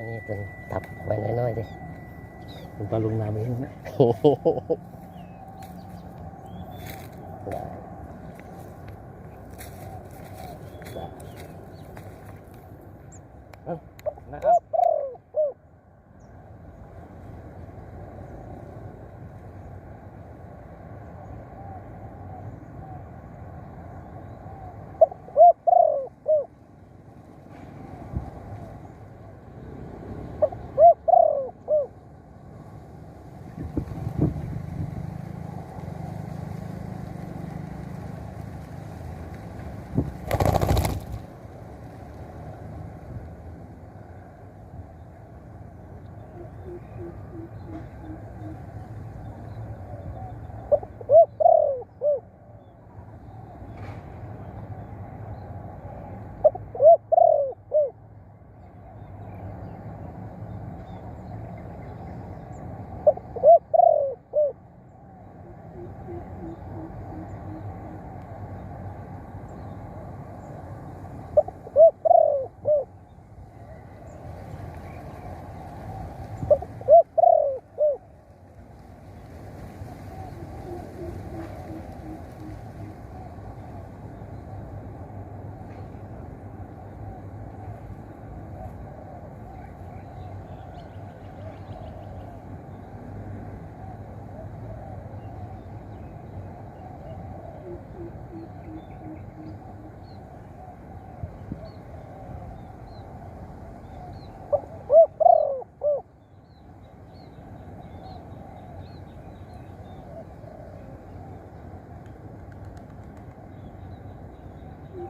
ันนี้เป็นตับไว้น้อยๆดิผนปลาลุงน้ำเองนะโอ้โหนะครับ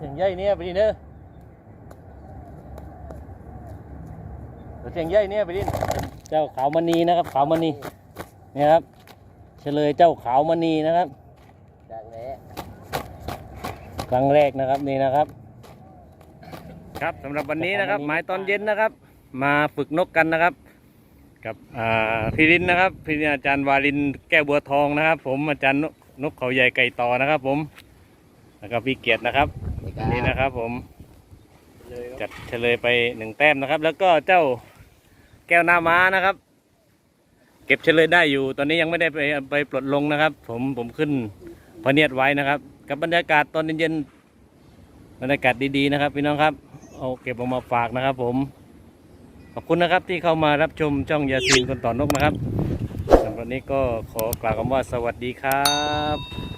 สียงใหญ่เนี่ยไปดิเนอะเสียงใหญ่เนี่ยไปดิเจ้าขาวมณีนะครับ ขาวมณีเนี่ยครับ เฉลยเจ้าขาวมณีนะครับดังแล้วครั้งแรกนะครับนี่นะครับ ครับสำหรับวันนี้นะครับ หมายตอนเย็นนะครับ มาฝึกนกกันนะครับ กับอ่าพี่รินนะครับพี่อาจารย์วารินแก้วบัวทองนะครับ ผมอาจารย์นกนกเขาใหญ่ไก่ต่อนะครับ ผมแล้วก็พี่เกียรตินะครับ นี่นะครับผมจัดเฉลยไปหนึ่งแต้มนะครับ แล้วก็เจ้าแก้วหน้าม้านะครับ เก็บเฉลยได้อยู่ ตอนนี้ยังไม่ได้ไปไปปลดลงนะครับ ผมผมขึ้นพะเนียดไว้นะครับ กับบรรยากาศตอนเย็นๆบรรยากาศดีๆนะครับ พี่น้องครับเอาเก็บออกมาฝากนะครับ ผมขอบคุณนะครับที่เข้ามารับชมช่องยาซีนคนต่อนกนะครับสำหรับนี้ก็ขอกล่าวคำว่าสวัสดีครับ